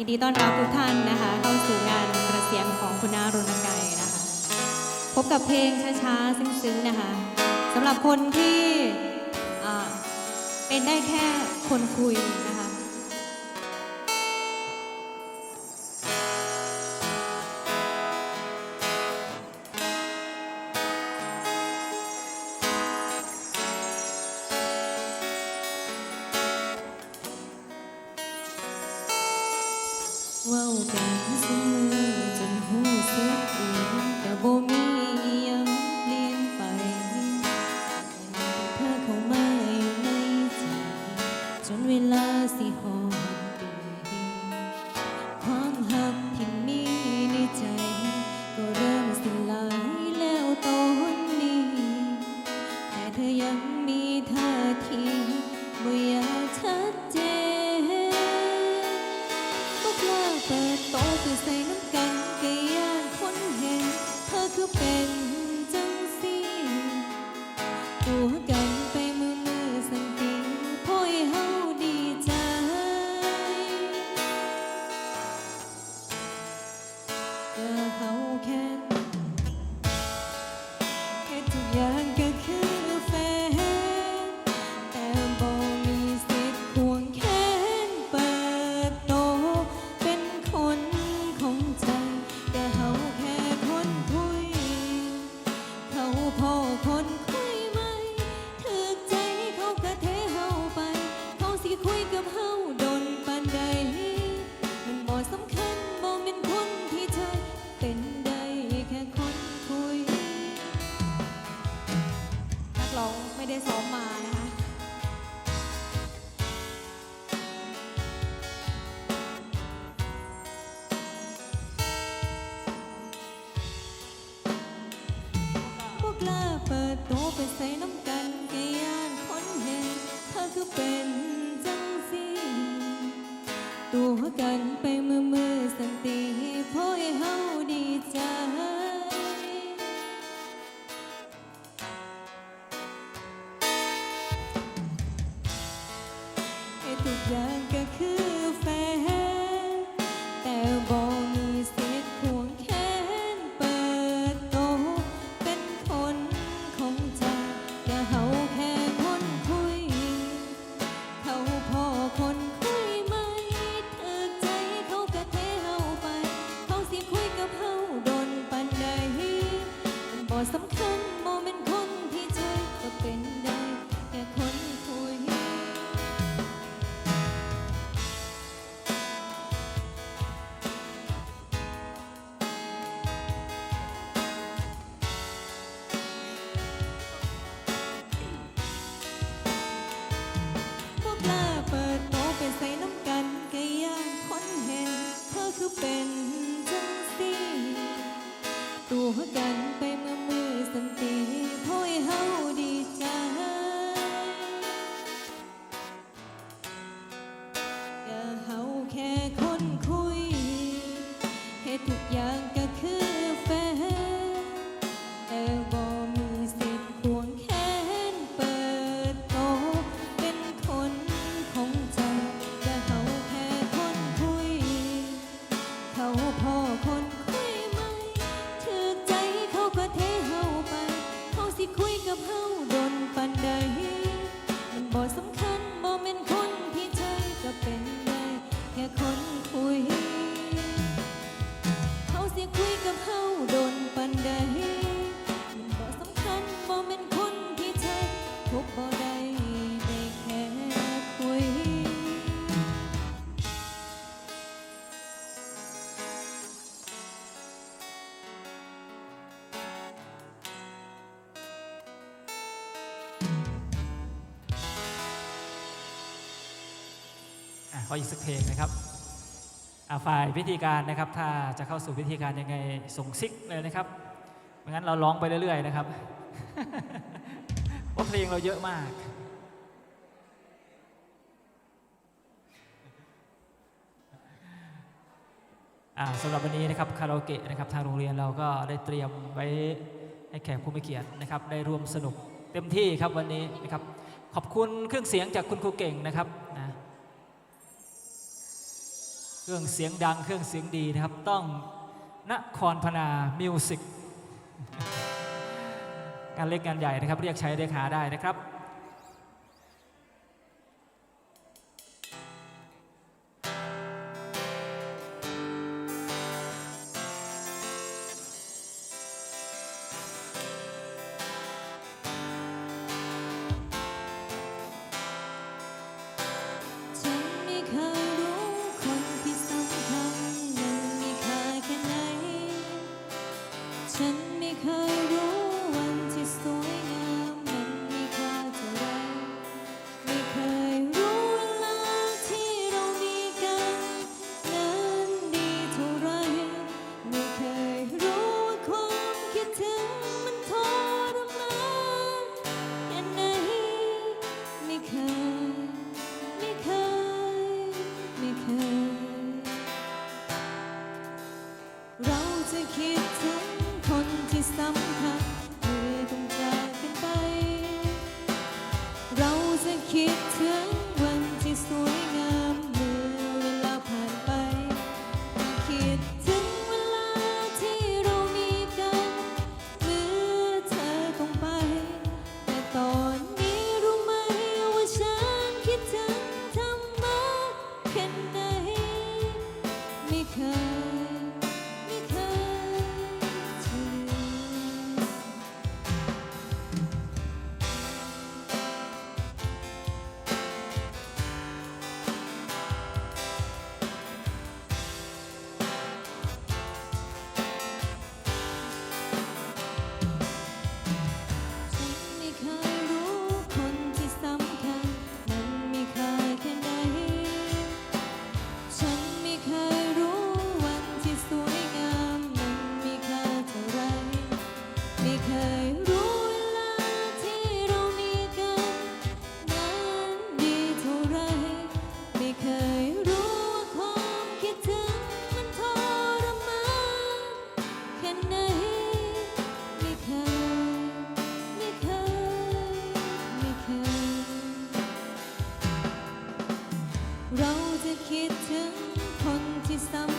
ยินดีต้อนรับทุกท่านนะคะ เข้าสู่งานกระเสียงของคุณนารณไกรนะคะ พบกับเพลงช้าๆ ซึ้งๆ นะคะสำหรับคนที่เป็นได้แค่คนคุยนะคะ ว้ากันเสมอจนหูสึกดีแต่บ่มีอีก ก็เฮ อย่างก็คือแฟนแต่บ่มีสิทธิ์ควงแขนเปิดโตะเป็นคนของใจแต่เฮาแค่คนคุย เขาพอคนคุยไหมเธอใจเขาก็เทเฮาไป เขาสิคุยกับเฮาโดนปานใดบ่สำคัญ กับเฮาโดนปันใด มันบ่สำคัญบ่แม่นคนที่ใจก็เป็นได้แค่คนคุยเขาสิคุยกับเฮาโดนปันใด มันบ่สำคัญบ่แม่นคนที่ใจพบบ่ ขออีกสักเพลงนะครับอะฝ่ายพิธีการนะครับ ถ้าจะเข้าสู่พิธีการยังไงส่งซิกเลยนะครับไม่งั้นเราร้องไปเรื่อยๆนะครับเพราะเพลงเราเยอะมากอ่าสำหรับวันนี้นะครับคาราโอเกะนะครับทางโรงเรียนเราก็ได้เตรียมไว้ให้แขกผู้มีเกียรตินะครับ ได้ร่วมสนุกเต็มที่ครับวันนี้นะครับ ขอบคุณเครื่องเสียงจากคุณครูเก่งนะครับ ครื่องเสียงดังเครื่องเสียงดีนะครับ ต้องนครพนามิวสิกงานเล็กงานใหญ่นะครับ เรียกใช้เรียกหาได้นะครับ conquistamos.